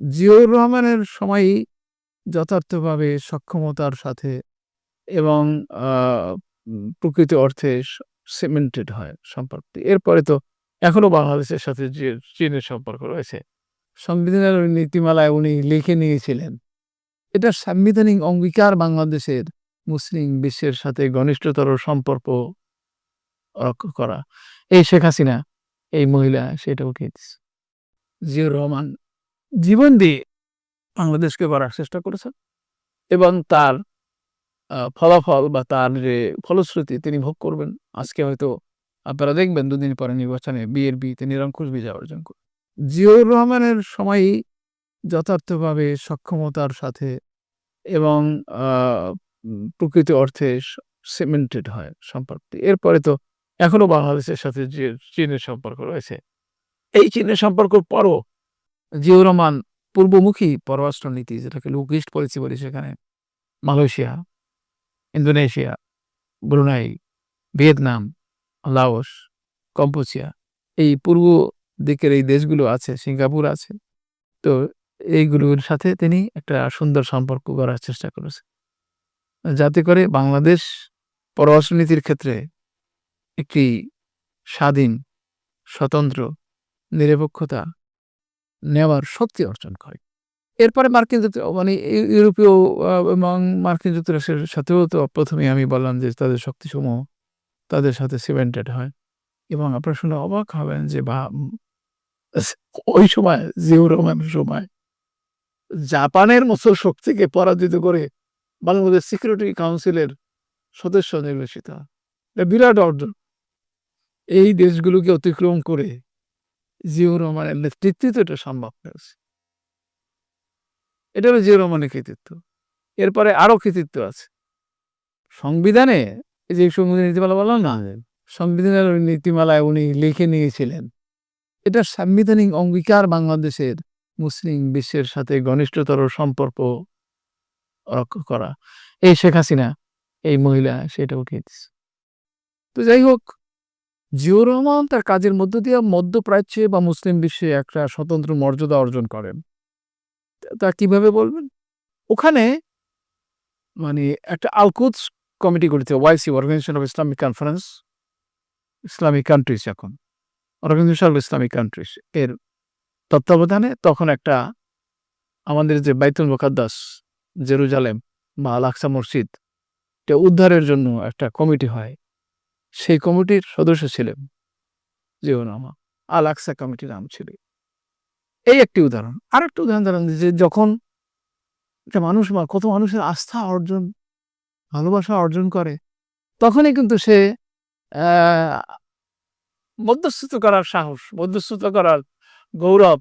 জিয়াউর রহমানের সময়ই যথার্থভাবে সক্ষমতার সাথে এবং প্রকৃত অর্থে সিমেন্টেড হয় সম্পর্কটি। এরপরে তো এখনও বাংলাদেশের সাথে চীনের সম্পর্ক রয়েছে। সংবিধানের নীতিমালায় উনি লিখে নিয়েছিলেন। এটা সাংবিধানিক অঙ্গীকার বাংলাদেশের মুসলিম বিশ্বের সাথে ঘনিষ্ঠতর সম্পর্ক রক্ষা করা। এই শেখ হাসিনা, এই মহিলা সেটাও উঠিয়ে দিছে। জিয়াউর রহমান জীবন দিয়ে বাংলাদেশকে গড়ার চেষ্টা করেছেন এবং তার ফলাফল বা তার যে ফলশ্রুতি তিনি ভোগ করবেন। আজকে হয়তো আপনারা দেখবেন দুদিন পরে নির্বাচনে বিএনপিতে নিরঙ্কুশ বিজয় অর্জন করবে। জিয়াউর রহমানের সময়ই যথার্থভাবে সক্ষমতার সাথে এবং প্রকৃত অর্থে সিমেন্টেড হয় সম্পর্কটি। এরপরে তো এখনও বাংলাদেশের সাথে যে চীনের সম্পর্ক রয়েছে। এই চীনের সম্পর্কের পরও জিয়াউর রহমান পূর্বমুখী পররাষ্ট্রনীতি যেটাকে লুক ইস্ট পলিসি বলি সেখানে Malaysia, Indonesia, Brunei, Vietnam, Laos, Cambodia এই পূর্ব দিকের এই দেশগুলো আছে, সিঙ্গাপুর আছে। তো এইগুলোর সাথে তিনি একটা সুন্দর সম্পর্ক গড়ার চেষ্টা করেছে যাতে করে বাংলাদেশ পররাষ্ট্রনীতির ক্ষেত্রে একটি স্বাধীন, স্বতন্ত্র, নিরপেক্ষতা নেওয়ার শক্তি অর্জন করে। এরপরে মার্কিন যুক্ত মানে ইউ, ইউরোপীয় এবং মার্কিন যুক্তরাষ্ট্রের সাথেও তো ১ম এই আমি বললাম যে তাদের শক্তিসমূহ তাদের সাথে সিমেন্টেড হয় এবং আপনারা শুনে অবাক হবেন যে বা ওই সময় জিয়াউর রহমানের সময়, জাপানের মতো শক্তিকে পরাজিত করে বাংলাদেশ সিকিউরিটি কাউন্সিলের সদস্য নির্বাচিত বিরাট অর্জন। এই দেশগুলোকে অতিক্রম করে জিয়াউর রহমানের নেতৃত্বে এটা সম্ভব হয়েছে। এটা হলো জিয়াউর রহমানের কৃতিত্ব। এরপরে আরও কৃতিত্ব আছে। সংবিধানে যে সংবিধান নীতিমালা বললাম না? সংবিধানের নীতিমালায় উনি লিখে নিয়েছিলেন। এটা সাংবিধানিক অঙ্গীকার বাংলাদেশের মুসলিম বিশ্বের সাথে ঘনিষ্ঠতর সম্পর্ক রক্ষা করা। এই শেখ হাসিনা, এই মহিলা সেটাও দিছে। তো যাই হোক জিয়াউর রহমান তার কাজের মধ্য দিয়ে মধ্যপ্রাচ্যে বা মুসলিম বিশ্বে একটা স্বতন্ত্র মর্যাদা অর্জন করেন। তা কীভাবে বলবেন? ওখানে মানে একটা আল-কুদস কমিটি গঠিত, OIC organisation of Islamic conference Islamic countries এখন। অর্গানাইজেশন অফ ইসলামিক কান্ট্রিজ এর তত্ত্বাবধানে তখন একটা আমাদের যে বাইতুল মুকাদ্দাস, জেরুজালেম বা আল আকসা মসজিদ, এটা উদ্ধারের জন্য একটা কমিটি হয়। সেই কমিটির সদস্য ছিলেন জিয়াউর রহমান। আল আকসা কমিটির নাম ছিল। এই একটি উদাহরণ। আর আরেকটা উদাহরণ ধরেন যে যখন একটা মানুষ কত মানুষের আস্থা অর্জন, ভালোবাসা অর্জন করে তখনই কিন্তু সে মধ্যস্থতা করার সাহস, মধ্যস্থতা করার গৌরব,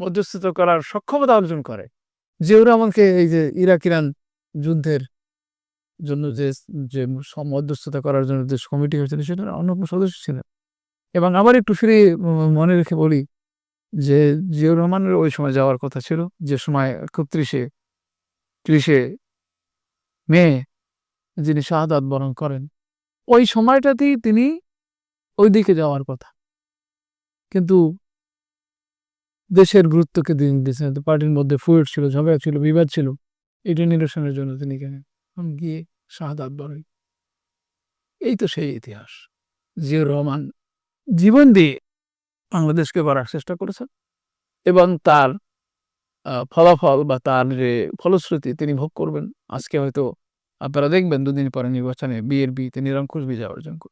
মধ্যস্থতা করার সক্ষমতা অর্জন করে। জিয়াউর রহমানকে এই যে ইরাক-ইরান যুদ্ধের জন্য যে যে মধ্যস্থতা করার জন্য যে কমিটি হয়েছিল সেটার অন্যতম সদস্য ছিলেন। এবং আবার একটু ফিরে মনে রেখে বলি যে জিয়াউর রহমানের ওই সময় যাওয়ার কথা ছিল। যে সময় ৩১ এ ৩০ মে যিনি শাহাদাত বরণ করেন। ওই সময়টাতেই তিনি ওইদিকে যাওয়ার কথা। কিন্তু দেশের গুরুত্বকে দিন দিয়েছেন। পার্টির মধ্যে ফুয়েট ছিল, ঝগড়া ছিল, বিবাদ ছিল। এটা নিরসনের জন্য তিনি গেলেন। গিয়ে শাহাদাত বরণ এই তো সেই ইতিহাস। জিয়াউর রহমান জীবন দিয়ে বাংলাদেশকে গড়ার চেষ্টা করেছেন এবং তার ফলাফল বা তার যে ফলশ্রুতি তিনি ভোগ করবেন। আজকে হয়তো আপনারা দেখবেন দুদিন পরে নির্বাচনে বিএনপি তিনি নিরঙ্কুশ বিজয় অর্জন করবে।